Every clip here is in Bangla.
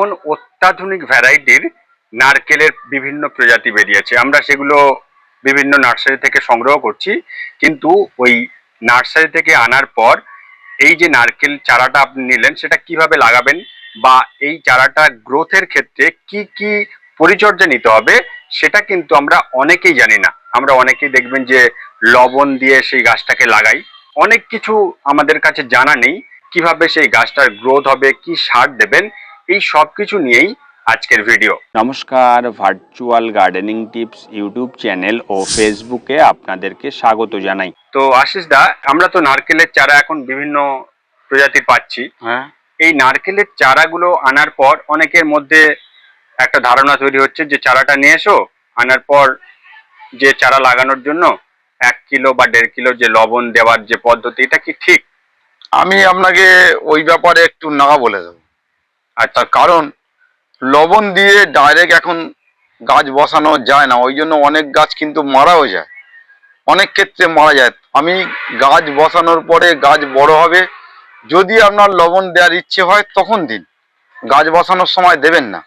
এখন অত্যাধুনিক ভ্যারাইটির নারকেলের বিভিন্ন প্রজাতি বেরিয়েছে। আমরা সেগুলো বিভিন্ন নার্সারি থেকে সংগ্রহ করছি, কিন্তু ওই নার্সারি থেকে আনার পর এই যে নারকেল চারাটা আপনি নিলেন, সেটা কীভাবে লাগাবেন বা এই চারাটা গ্রোথের ক্ষেত্রে কি কি পরিচর্যা নিতে হবে, সেটা কিন্তু আমরা অনেকেই জানি না। আমরা অনেকেই দেখবেন যে লবণ দিয়ে সেই গাছটাকে লাগাই। অনেক কিছু আমাদের কাছে জানা নেই, কীভাবে সেই গাছটার গ্রোথ হবে, কি সার দেবেন এই সব কিছু নিয়েই আজকের ভিডিও নমস্কার virtual gardening tips YouTube channel ও ফেসবুকে আপনাদেরকে স্বাগত জানাই। তো আশিস দা আমরা তো নারকেলের চারা এখন বিভিন্ন প্রজাতির পাচ্ছি। হ্যাঁ। এই নারকেলের চারাগুলো আনার পর অনেকের মধ্যে একটা ধারণা তৈরি হচ্ছে যে চারাটা নিয়ে এসো আনার পর যে চারা লাগানোর জন্য এক কিলো বা দেড় কিলো যে লবণ দেওয়ার যে পদ্ধতি এটা কি ঠিক? আমি আপনাকে ওই ব্যাপারে একটু না বলে দেবো। আর তার কারণ লবণ দিয়ে ডাইরেক্ট এখন গাছ বসানো যায় না ওই জন্য অনেক গাছ কিন্তু মারাও যায়। অনেক ক্ষেত্রে মারা যায়। আমি গাছ বসানোর পরে গাছ বড় হবে যদি আপনার লবণ দেওয়ার ইচ্ছে হয় তখন দিন। গাছ বসানোর সময় দেবেন না।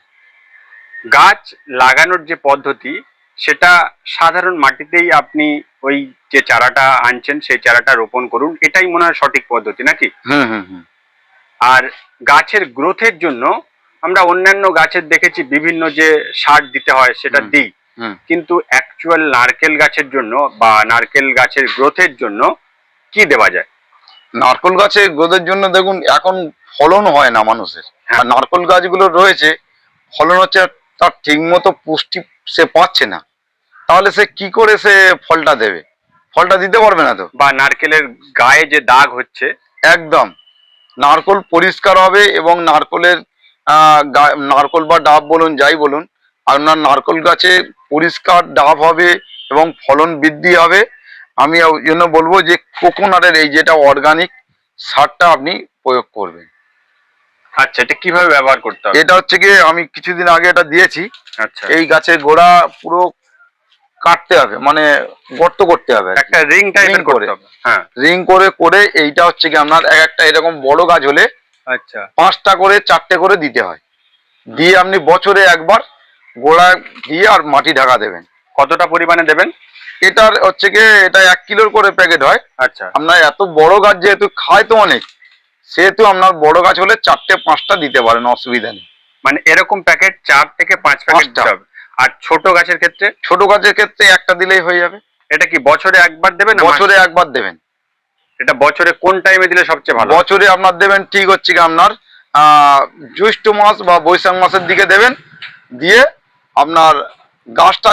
গাছ লাগানোর যে পদ্ধতি সেটা সাধারণ মাটিতেই আপনি ওই যে চারাটা আনছেন সেই চারাটা রোপণ করুন এটাই মনে হয় সঠিক পদ্ধতি নাকি? হুম হুম হুম। আর গাছের গ্রোথের জন্য আমরা অন্যান্য গাছের দেখেছি বিভিন্ন যে সার দিতে হয় সেটা দিই। কিন্তু অ্যাকচুয়াল নারকেল গাছের জন্য বা নারকেল গাছের গ্রোথের জন্য কি দেওয়া যায়? নারকল গাছের গ্রোথের জন্য দেখুন এখন ফলন হয় না মানুষের। হ্যাঁ। আর নারকল গাছগুলো রয়েছে ফলন হচ্ছে তার ঠিক মতো পুষ্টি সে পাচ্ছে না। তাহলে সে কি করে সে ফলটা দেবে? ফলটা দিতে পারবে না তো। বা নারকেলের গায়ে যে দাগ হচ্ছে একদম। নারকল পরিষ্কার হবে এবং নারকলের নারকল বা ডাব বলুন যাই বলুন আপনার নারকল গাছে পরিষ্কার ডাব হবে এবং ফলন বৃদ্ধি হবে। আমি ওই জন্য বলব যে কোকোনাটের এই যেটা অর্গানিক সারটা আপনি প্রয়োগ করবেন। আচ্ছা এটা কীভাবে ব্যবহার করতে হবে? এটা হচ্ছে কি আমি কিছুদিন আগে এটা দিয়েছি। আচ্ছা। এই গাছের গোড়া পুরো কাটতে হবে মানে গর্ত করতে হবে একটা রিং টাইপের করে। করতে হবে হ্যাঁ। রিং করে করে এইটা হচ্ছে কি আপনার এক একটা এরকম বড় গাছ হলে আচ্ছা। পাঁচটা করে চারটে করে দিতে হয়। দিয়ে আপনি বছরে একবার গোড়া দিয়ে আর মাটি ঢাকা দেবেন। কতটা পরিমাণে দেবেন? এটার হচ্ছে কি এটা এক কিলোর করে প্যাকেট হয়। আচ্ছা। আপনার এত বড় গাছ যেহেতু খায় তো অনেক সেহেতু আপনার বড় গাছ হলে চারটে পাঁচটা দিতে পারেন অসুবিধা নেই। মানে এরকম প্যাকেট চার থেকে পাঁচ প্যাকেট পাঁচটা। দিতে হবে। আর ছোট গাছের ক্ষেত্রে ছোট গাছের ক্ষেত্রে একটা দিলেই হয়ে যাবে। এটা কি বছরে একবার দেবেন বছরে একবার দেবেন। এটা বছরে কোন টাইমে দিলে সবচেয়ে ভালো? বছরে আপনার দেবেন ঠিক হচ্ছে কি আপনার জ্যৈষ্ঠ মাস বা বৈশাখ মাসের দিকে দেবেন। দিয়ে আপনার গাছটা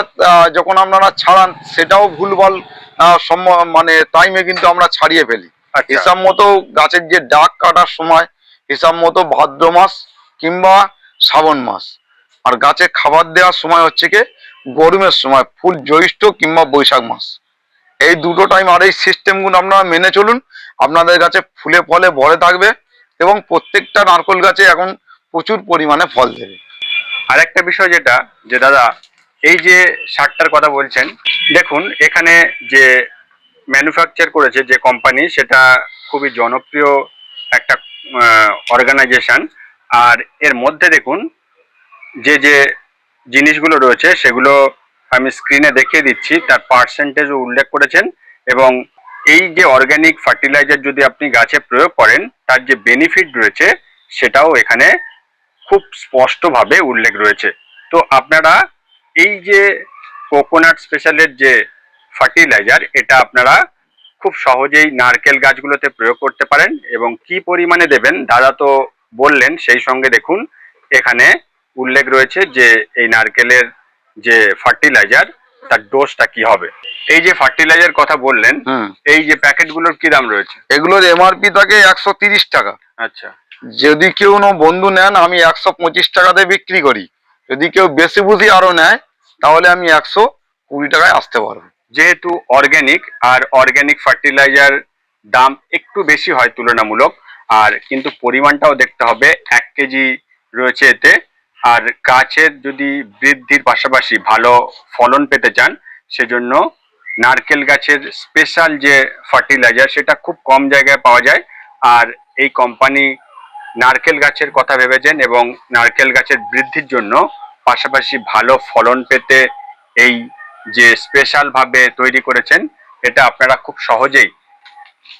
যখন আপনারা ছাড়ান সেটাও ভুলভাল মানে টাইমে কিন্তু আমরা ছাড়িয়ে ফেলি। আচ্ছা। হিসাব মতো গাছের যে ডাক কাটার সময় হিসাব মতো ভাদ্র মাস কিংবা শ্রাবণ মাস। আর গাছে খাবার দেওয়ার সময় হচ্ছে কি, গরমের সময়, ফুল জ্যৈষ্ঠ কিংবা বৈশাখ মাস। এই দুটো টাইম আর এই সিস্টেমগুলো আপনারা মেনে চলুন। আপনাদের গাছে ফুলে ফলে ভরে থাকবে এবং প্রত্যেকটা নারকল গাছে এখন প্রচুর পরিমাণে ফল দেবে। আর একটা বিষয় যেটা, যে দাদা, এই যে সারটার কথা বলছেন, দেখুন, এখানে যে ম্যানুফ্যাকচার করেছে যে কোম্পানি সেটা খুবই জনপ্রিয় একটা অর্গানাইজেশন আর এর মধ্যে দেখুন যে যে জিনিসগুলো রয়েছে সেগুলো আমি স্ক্রিনে দেখিয়ে দিচ্ছি। তার পার্সেন্টেজও উল্লেখ করেছেন এবং এই যে অর্গানিক ফার্টিলাইজার যদি আপনি গাছে প্রয়োগ করেন, তার যে বেনিফিট রয়েছে সেটাও এখানে খুব স্পষ্টভাবে উল্লেখ রয়েছে। তো আপনারা এই যে কোকোনাট স্পেশালের যে ফার্টিলাইজার এটা আপনারা খুব সহজেই নারকেল গাছগুলোতে প্রয়োগ করতে পারেন এবং কি পরিমাণে দেবেন, দাদা তো বললেন, সেই সঙ্গে দেখুন, এখানে উল্লেখ রয়েছে যে এই নারকেলের যে ফার্টিলাইজার তার ডোজটা কি হবে? এই যে ফার্টিলাইজার কথা বললেন এই যে প্যাকেটগুলোর কি দাম রয়েছে? এগুলোর এমআরপি থাকে একশো তিরিশ টাকা। আচ্ছা। যদি কেউ বন্ধু নেন আমি একশো পঁচিশ টাকাতে বিক্রি করি। যদি কেউ বেশি বুঝি আরও নেয় তাহলে আমি একশো কুড়ি টাকায় আসতে পারব। যেহেতু অর্গ্যানিক আর অর্গ্যানিক ফার্টিলাইজার দাম একটু বেশি হয় তুলনামূলক আর কিন্তু পরিমাণটাও দেখতে হবে এক কেজি রয়েছে এতে। আর গাছের যদি বৃদ্ধির পাশাপাশি ভালো ফলন পেতে চান, সেজন্য নারকেল গাছের স্পেশাল যে ফার্টিলাইজার সেটা খুব কম জায়গায় পাওয়া যায়। আর এই কোম্পানি নারকেল গাছের কথা ভেবেছেন এবং নারকেল গাছের বৃদ্ধির জন্য পাশাপাশি ভালো ফলন পেতে এই যে স্পেশাল ভাবে তৈরি করেছেন, এটা আপনারা খুব সহজেই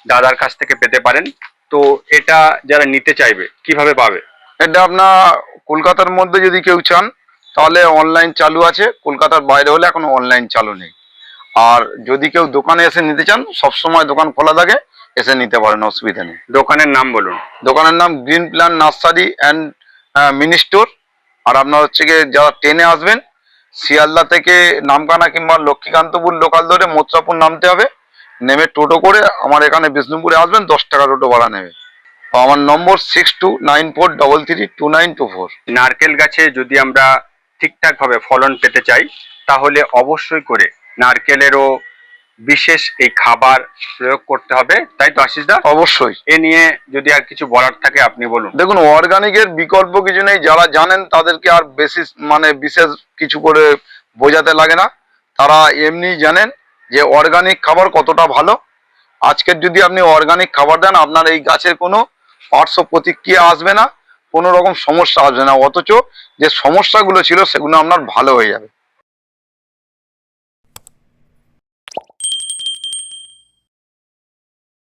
দাদার কাছ থেকে পেতে পারেন। তো এটা যারা নিতে চাইবে, কীভাবে পাবে? এটা আপনার কলকাতার মধ্যে যদি কেউ চান তাহলে অনলাইন চালু আছে। কলকাতার বাইরে হলে এখন অনলাইন চালু নেই। আর যদি কেউ দোকানে এসে নিতে চান সবসময় দোকান খোলা থাকে এসে নিতে পারেন অসুবিধা নেই। দোকানের নাম বলুন। দোকানের নাম green plan nursery and mini store আর আপনার হচ্ছে গিয়ে যারা ট্রেনে আসবেন শিয়ালদা থেকে নামকানা কিংবা লক্ষ্মীকান্তপুর লোকাল ধরে মোত্রাপুর নামতে হবে। নেমে টোটো করে আমার এখানে বিষ্ণুপুরে আসবেন দশ টাকা টোটো ভাড়া নেবে। আমার number six two nine four double three two nine two four নারকেল গাছে যদি আমরা ঠিকঠাকভাবে ফলন পেতে চাই তাহলে অবশ্যই করে নারকেলেরও বিশেষ এই খাবার প্রয়োগ করতে হবে। তাই তো আশিস দা? অবশ্যই। এ নিয়ে যদি আর কিছু বলার থাকে আপনি বলুন। দেখুন অর্গানিকের বিকল্প কিছু নেই। যারা জানেন তাদেরকে আর বেশি মানে বিশেষ কিছু করে বোঝাতে লাগে না। তারা এমনি জানেন যে অর্গানিক খাবার কতটা ভালো। আজকের যদি আপনি অর্গানিক খাবার দেন আপনার এই গাছের কোনো পার্শ্ব প্রতিক্রিয়া আসবে না, কোনো রকম সমস্যা আসবে না। অথচ যে সমস্যাগুলো ছিল সেগুলো আপনার ভালো হয়ে যাবে।